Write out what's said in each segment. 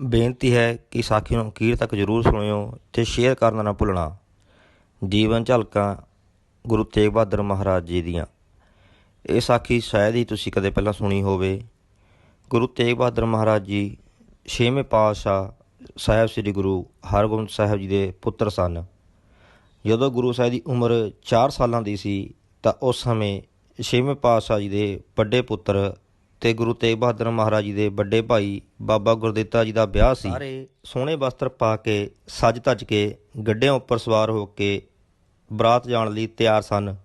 ਬੇਨਤੀ ਹੈ ਕਿ ਸਾਖੀ ਨੂੰ ਅਖੀਰ ਤੱਕ ਜ਼ਰੂਰ ਸੁਣਿਓ ਤੇ ਸ਼ੇਅਰ ਕਰਨਾ ਨਾ ਭੁੱਲਣਾ। ਜੀਵਨ ਝਲਕਾਂ ਗੁਰੂ ਤੇਗ ਬਹਾਦਰ ਮਹਾਰਾਜ ਜੀ ਦੀਆਂ। ਇਹ ਸਾਖੀ ਸ਼ਾਇਦ ਹੀ ਤੁਸੀਂ ਕਦੇ ਪਹਿਲਾਂ ਸੁਣੀ ਹੋਵੇ। ਗੁਰੂ ਤੇਗ ਬਹਾਦਰ ਮਹਾਰਾਜ ਜੀ ਛੇਵੇਂ ਪਾਤਸ਼ਾਹ ਸਾਹਿਬ ਸ੍ਰੀ ਗੁਰੂ ਹਰਗੋਬਿੰਦ ਸਾਹਿਬ ਜੀ ਦੇ ਪੁੱਤਰ ਸਨ। ਜਦੋਂ ਗੁਰੂ ਸਾਹਿਬ ਦੀ ਉਮਰ 4 ਸਾਲਾਂ ਦੀ ਸੀ ਤਾਂ ਉਸ ਸਮੇਂ ਛੇਵੇਂ ਪਾਤਸ਼ਾਹ ਜੀ ਦੇ ਵੱਡੇ ਪੁੱਤਰ ਤੇ ਗੁਰੂ ਤੇਗ ਬਹਾਦਰ ਮਹਾਰਾਜ ਜੀ ਦੇ ਵੱਡੇ ਭਾਈ ਬਾਬਾ ਗੁਰਦਿੱਤਾ ਜੀ ਦਾ ਵਿਆਹ ਸੀ। ਸਾਰੇ ਸੋਹਣੇ ਵਸਤਰ ਪਾ ਕੇ ਸੱਜ ਧੱਜ ਕੇ ਗੱਡਿਆਂ ਉੱਪਰ ਸਵਾਰ ਹੋ ਕੇ ਬਰਾਤ ਜਾਣ ਲਈ ਤਿਆਰ ਸਨ।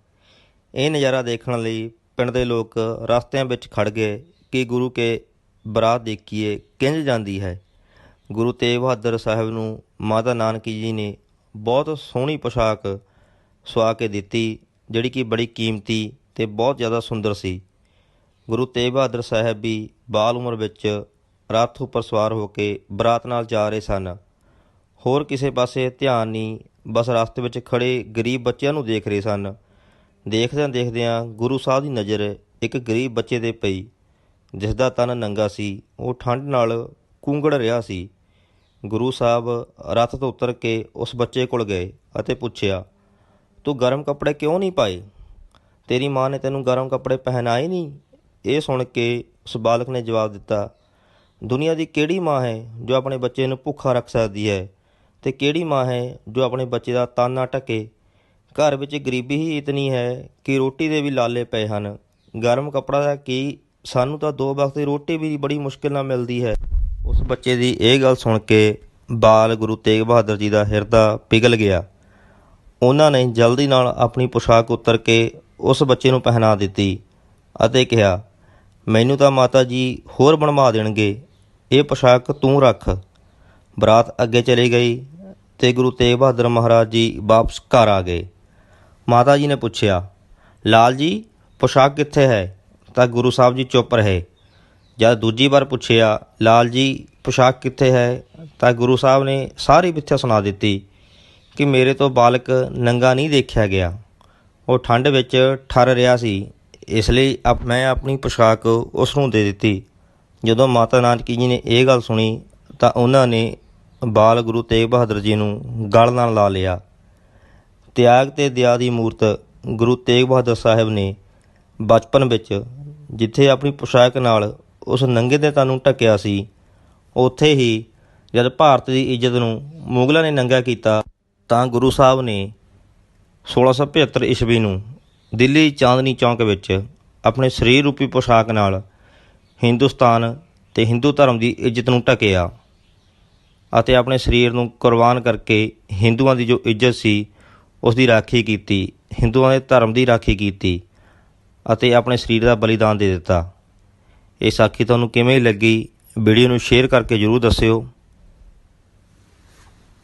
ਇਹ ਨਜ਼ਾਰਾ ਦੇਖਣ ਲਈ ਪਿੰਡ ਦੇ ਲੋਕ ਰਸਤਿਆਂ ਵਿੱਚ ਖੜ ਗਏ ਕਿ ਗੁਰੂ ਕੇ ਬਰਾਤ ਦੇਖੀਏ ਕਿੰਜ ਜਾਂਦੀ ਹੈ। ਗੁਰੂ ਤੇਗ ਬਹਾਦਰ ਸਾਹਿਬ ਨੂੰ ਮਾਤਾ ਨਾਨਕੀ ਜੀ ਨੇ ਬਹੁਤ ਸੋਹਣੀ ਪੋਸ਼ਾਕ ਸਵਾ ਕੇ ਦਿੱਤੀ ਜਿਹੜੀ ਕਿ ਬੜੀ ਕੀਮਤੀ ਤੇ ਬਹੁਤ ਜ਼ਿਆਦਾ ਸੁੰਦਰ ਸੀ। ਗੁਰੂ ਤੇਗ ਬਹਾਦਰ ਸਾਹਿਬ ਵੀ ਬਾਲ ਉਮਰ ਵਿੱਚ ਰੱਥ ਉੱਪਰ ਸਵਾਰ ਹੋ ਕੇ ਬਰਾਤ ਨਾਲ ਜਾ ਰਹੇ ਸਨ। ਹੋਰ ਕਿਸੇ ਪਾਸੇ ਧਿਆਨ ਨਹੀਂ, ਬਸ ਰਸਤੇ ਵਿੱਚ ਖੜੇ ਗਰੀਬ ਬੱਚਿਆਂ ਨੂੰ ਦੇਖ ਰਹੇ ਸਨ। ਦੇਖਦਿਆਂ ਦੇਖਦਿਆਂ ਗੁਰੂ ਸਾਹਿਬ ਦੀ ਨਜ਼ਰ ਇੱਕ ਗਰੀਬ ਬੱਚੇ ਤੇ ਪਈ, ਜਿਸ ਦਾ ਤਨ ਨੰਗਾ ਸੀ। ਉਹ ਠੰਡ ਨਾਲ ਕੂੰਗੜ ਰਿਹਾ ਸੀ। ਗੁਰੂ ਸਾਹਿਬ ਰਥ ਤੋਂ ਉਤਰ ਕੇ ਉਸ ਬੱਚੇ ਕੋਲ ਗਏ ਅਤੇ ਪੁੱਛਿਆ, ਤੂੰ ਗਰਮ ਕੱਪੜੇ ਕਿਉਂ ਨਹੀਂ ਪਾਏ? ਤੇਰੀ ਮਾਂ ਨੇ ਤੈਨੂੰ ਗਰਮ ਕੱਪੜੇ ਪਹਿਨਾਏ ਨਹੀਂ? ਇਹ ਸੁਣ ਕੇ ਉਸ ਬਾਲਕ ਨੇ ਜਵਾਬ ਦਿੱਤਾ, ਦੁਨੀਆ ਦੀ ਕਿਹੜੀ ਮਾਂ ਹੈ ਜੋ ਆਪਣੇ ਬੱਚੇ ਨੂੰ ਭੁੱਖਾ ਰੱਖ ਸਕਦੀ ਹੈ ਤੇ ਕਿਹੜੀ ਮਾਂ ਹੈ ਜੋ ਆਪਣੇ ਬੱਚੇ ਦਾ ਤਾਨਾ ਨਾ ਢਕੇ? ਘਰ ਵਿੱਚ ਗਰੀਬੀ ਹੀ ਇਤਨੀ ਹੈ ਕਿ ਰੋਟੀ ਦੇ ਵੀ ਲਾਲੇ ਪਏ ਹਨ। ਗਰਮ ਕੱਪੜਾ ਦਾ ਕੀ? ਸਾਨੂੰ ਤਾਂ ਦੋ ਵਕਤ ਦੀ ਰੋਟੀ ਵੀ ਬੜੀ ਮੁਸ਼ਕਿਲ ਨਾਲ ਮਿਲਦੀ ਹੈ। ਉਸ ਬੱਚੇ ਦੀ ਇਹ ਗੱਲ ਸੁਣ ਕੇ ਬਾਲ ਗੁਰੂ ਤੇਗ ਬਹਾਦਰ ਜੀ ਦਾ ਹਿਰਦਾ ਪਿਘਲ ਗਿਆ। ਉਹਨਾਂ ਨੇ ਜਲਦੀ ਨਾਲ ਆਪਣੀ ਪੋਸ਼ਾਕ ਉਤਰ ਕੇ ਉਸ ਬੱਚੇ ਨੂੰ ਪਹਿਨਾ ਦਿੱਤੀ ਅਤੇ ਕਿਹਾ ਮੈਨੂੰ ਤਾਂ ਮਾਤਾ ਜੀ ਹੋਰ ਬਣਵਾ ਦੇਣਗੇ। ਇਹ ਪੋਸ਼ਾਕ ਤੂੰ ਰੱਖ। ਬਰਾਤ ਅੱਗੇ ਚਲੀ ਗਈ ਤੇ ਗੁਰੂ ਤੇਗ ਬਹਾਦਰ ਮਹਾਰਾਜ ਜੀ ਵਾਪਸ ਘਰ ਆ ਗਏ। ਮਾਤਾ ਜੀ ਨੇ ਪੁੱਛਿਆ, ਲਾਲ ਜੀ, ਪੋਸ਼ਾਕ ਕਿੱਥੇ ਹੈ? ਤਾਂ ਗੁਰੂ ਸਾਹਿਬ ਜੀ ਚੁੱਪ ਰਹੇ। ਜਦ ਦੂਜੀ ਵਾਰ ਪੁੱਛਿਆ, ਲਾਲ ਜੀ, ਪੋਸ਼ਾਕ ਕਿੱਥੇ ਹੈ? ਤਾਂ ਗੁਰੂ ਸਾਹਿਬ ਨੇ ਸਾਰੀ ਮਿੱਥਿਆ ਸੁਣਾ ਦਿੱਤੀ ਕਿ ਮੇਰੇ ਤੋਂ ਬਾਲਕ ਨੰਗਾ ਨਹੀਂ ਦੇਖਿਆ ਗਿਆ। ਉਹ ਠੰਡ ਵਿੱਚ ਠਰ ਰਿਹਾ ਸੀ। ਇਸ ਲਈ ਅਪ- ਮੈਂ ਆਪਣੀ ਪੋਸ਼ਾਕ ਉਸ ਨੂੰ ਦੇ ਦਿੱਤੀ। ਜਦੋਂ ਮਾਤਾ ਨਾਨਕੀ ਜੀ ਨੇ ਇਹ ਗੱਲ ਸੁਣੀ, ਤਾਂ ਉਹਨਾਂ ਨੇ ਬਾਲ ਗੁਰੂ ਤੇਗ ਬਹਾਦਰ ਜੀ ਨੂੰ ਗਲ ਨਾਲ ਲਾ ਲਿਆ। ਤਿਆਗ ਤੇ ਦਇਆ ਦੀ ਮੂਰਤ ਗੁਰੂ ਤੇਗ ਬਹਾਦਰ ਸਾਹਿਬ ਨੇ ਬਚਪਨ ਵਿੱਚ, ਜਿੱਥੇ ਆਪਣੀ ਪੋਸ਼ਾਕ ਨਾਲ ਉਸ ਨੰਗੇ ਦੇ ਤਨ ਨੂੰ ਢੱਕਿਆ ਸੀ, ਉੱਥੇ ਹੀ ਜਦ ਭਾਰਤ ਦੀ ਇੱਜ਼ਤ ਨੂੰ ਮੁਗਲਾਂ ਨੇ ਨੰਗਾ ਕੀਤਾ, ਤਾਂ ਗੁਰੂ ਸਾਹਿਬ ਨੇ 1675 ਈਸਵੀ ਨੂੰ ਦਿੱਲੀ ਚਾਂਦਨੀ ਚੌਂਕ ਵਿੱਚ ਆਪਣੇ ਸਰੀਰ ਰੂਪੀ ਪੋਸ਼ਾਕ ਨਾਲ ਹਿੰਦੁਸਤਾਨ ਤੇ ਹਿੰਦੂ ਧਰਮ ਦੀ ਇੱਜ਼ਤ ਨੂੰ ਢਕਿਆ ਅਤੇ ਆਪਣੇ ਸਰੀਰ ਨੂੰ ਕੁਰਬਾਨ ਕਰਕੇ ਹਿੰਦੂਆਂ ਦੀ ਜੋ ਇੱਜ਼ਤ ਸੀ ਉਸ ਦੀ ਰਾਖੀ ਕੀਤੀ, ਹਿੰਦੂਆਂ ਦੇ ਧਰਮ ਦੀ ਰਾਖੀ ਕੀਤੀ ਅਤੇ ਆਪਣੇ ਸਰੀਰ ਦਾ ਬਲੀਦਾਨ ਦੇ ਦਿੱਤਾ। ਇਹ ਸਾਖੀ ਤੁਹਾਨੂੰ ਕਿਵੇਂ ਲੱਗੀ? ਵੀਡੀਓ ਨੂੰ ਸ਼ੇਅਰ ਕਰਕੇ ਜਰੂਰ ਦੱਸਿਓ।